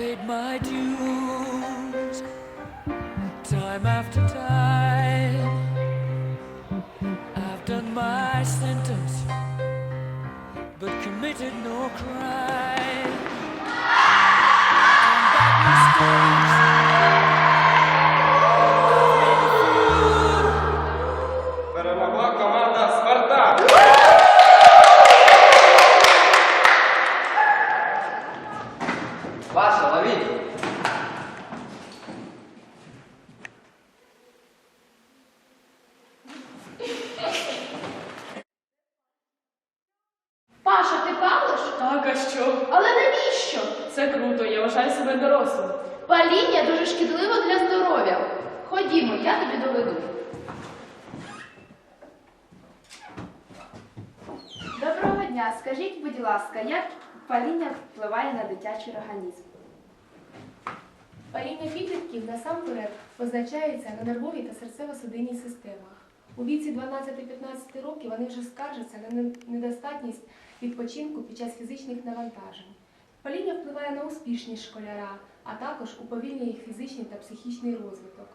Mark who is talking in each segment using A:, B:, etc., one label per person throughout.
A: paid my dues time after time. I've done my sentence, but committed no crime. And bad mistakes.
B: Паша, лови!
C: Паша, ти палиш?
D: Так, а що?
C: Але навіщо?
D: Це круто, я вважаю себе дорослим.
C: Паління дуже шкідливо для здоров'я. Ходімо, я тобі доведу. Доброго дня. Скажіть, будь ласка, як паління впливає на дитячий організм?
E: Паління підлітків насамперед позначається на нервовій та серцево-судинній системах. У віці 12-15 років вони вже скаржаться на недостатність відпочинку під час фізичних навантажень. Паління впливає на успішність школяра, а також уповільнює їх фізичний та психічний розвиток.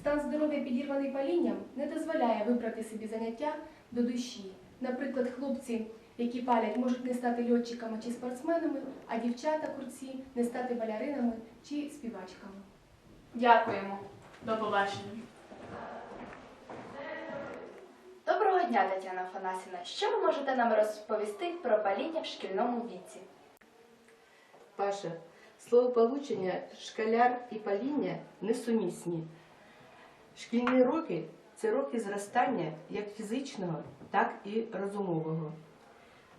E: Стан здоров'я підірваний палінням не дозволяє вибрати собі заняття до душі. Наприклад, хлопці, які палять, можуть не стати льотчиками чи спортсменами, а дівчата курці не стати балеринами чи співачками.
C: Дякуємо.
D: До побачення.
C: Доброго дня, Тетяна Афанасівна. Що ви можете нам розповісти про паління в шкільному віці?
F: Паша, словополучення школяр і паління несумісні. Шкільні роки це роки зростання як фізичного, так і розумового.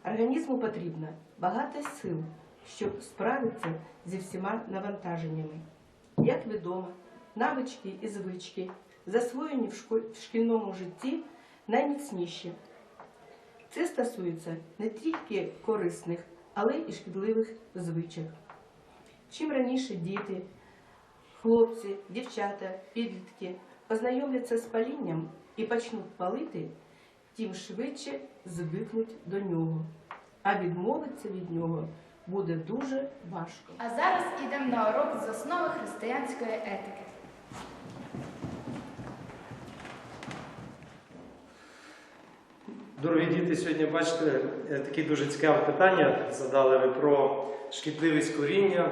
F: Організму потрібно багато сил, щоб справитися зі всіма навантаженнями. Як відомо, навички і звички, засвоєні в шкільному житті, найміцніші. Це стосується не тільки корисних, але й шкідливих звичок. Чим раніше діти, хлопці, дівчата, підлітки познайомляться з палінням і почнуть палити, тим швидше звикнуть до нього. А відмовитися від нього буде дуже важко.
C: А зараз ідемо на урок з основи християнської етики.
G: Дорогі діти, сьогодні бачите е, таке дуже цікаве питання задали ви про шкідливість коріння,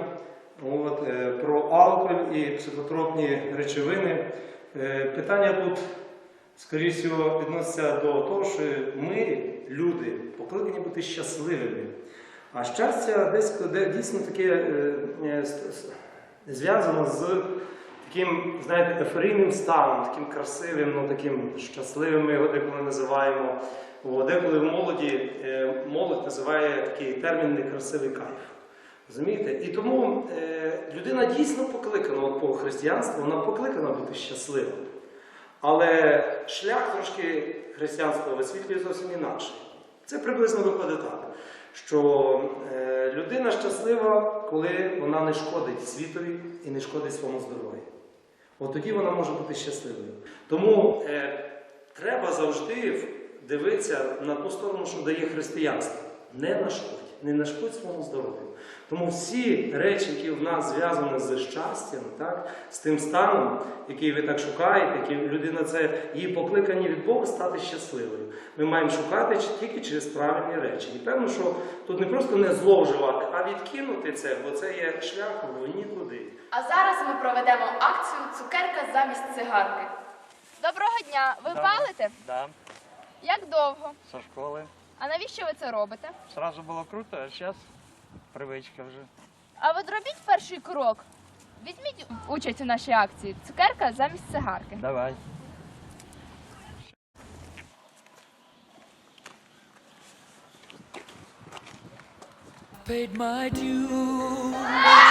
G: от, е, про алкоголь і психотропні речовини. Е, Питання тут, скоріше всього, відноситься до того, що ми, люди, покликані бути щасливими. А щастя десь де- дійсно таке е, е, зв'язано з таким, знаєте, еферійним станом, таким красивим, ну таким щасливим, ми його деколи називаємо. О, деколи в молоді е, молодь називає такий термін некрасивий кайф. Розумієте? І тому е, людина дійсно покликана от по християнству, вона покликана бути щасливою. Але шлях трошки християнства висвітлює зовсім інакший. Це приблизно виходить так, що е, людина щаслива, коли вона не шкодить світові і не шкодить своєму здоров'ю. От тоді вона може бути щасливою. Тому е, треба завжди дивитися на ту сторону, що дає християнство. Не нашкодь, не нашкодь своєму здоров'ю. Тому всі речі, які в нас зв'язані з щастям, так, з тим станом, який ви так шукаєте, який людина це її покликані від Бога стати щасливою. Ми маємо шукати тільки через правильні речі. І певно, що тут не просто не зловживати, а відкинути це, бо це є шлях в нікуди.
C: А зараз ми проведемо акцію Цукерка замість цигарки. Доброго дня! Ви
H: Добре.
C: палите?
H: Да,
C: Як довго?
H: со школи.
C: А навіщо ви це робите?
H: Сразу було круто, а зараз привичка вже.
C: А от робіть перший крок. Візьміть участь у нашій акції Цукерка замість цигарки.
H: Давай.
A: paid my dues